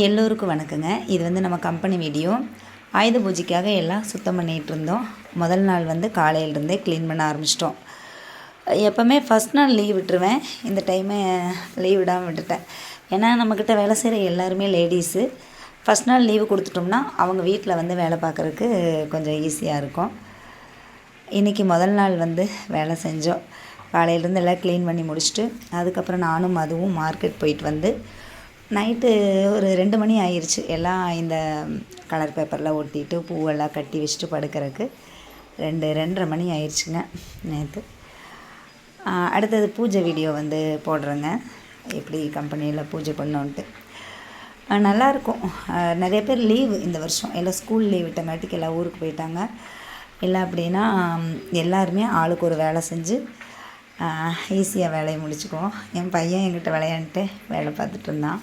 எல்லோருக்கும் வணக்கங்க. இது வந்து நம்ம கம்பெனி வீடியோ ஆயுத பூஜைக்காக எல்லாம் சுத்தம் பண்ணிகிட்டு இருந்தோம். முதல் நாள் வந்து காலையிலேருந்தே க்ளீன் பண்ண ஆரம்பிச்சிட்டோம். எப்போவுமே ஃபஸ்ட் நாள் லீவ் விட்டுருவேன். இந்த டைமே லீவ் விடாமல் விட்டுட்டேன். ஏன்னா நம்மக்கிட்ட வேலை செய்கிற எல்லாருமே லேடிஸு ஃபஸ்ட் நாள் லீவு கொடுத்துட்டோம்னா அவங்க வீட்டில் வந்து வேலை பார்க்குறதுக்கு கொஞ்சம் ஈஸியாக இருக்கும். இன்றைக்கி முதல் நாள் வந்து வேலை செஞ்சோம். காலையிலேருந்து எல்லாம் க்ளீன் பண்ணி முடிச்சுட்டு அதுக்கப்புறம் நானும் அதுவும் மார்க்கெட் போயிட்டு வந்து நைட்டு ஒரு ரெண்டு மணி ஆயிடுச்சு எல்லாம் இந்த கலர் பேப்பரில் ஒட்டிட்டு பூவெல்லாம் கட்டி வச்சுட்டு படுக்கிறதுக்கு ரெண்டு ரெண்டரை மணி ஆயிடுச்சுங்க நேற்று அடுத்தது பூஜை வீடியோ வந்து போடுறேங்க. எப்படி கம்பெனியில் பூஜை பண்ணோன்ட்டு. நல்லாயிருக்கும் நிறைய பேர் லீவு இந்த வருஷம். எல்லாம் ஸ்கூல் லீவ் விட்டங்காட்டிக்கு எல்லாம் ஊருக்கு போயிட்டாங்க. இல்லை அப்படின்னா எல்லாருமே ஆளுக்கு ஒரு வேலை செஞ்சு ஈஸியாக வேலையை முடிச்சுக்குவோம். என் பையன் என்கிட்ட விளையாண்டுட்டு வேலை பார்த்துட்டு இருந்தான்.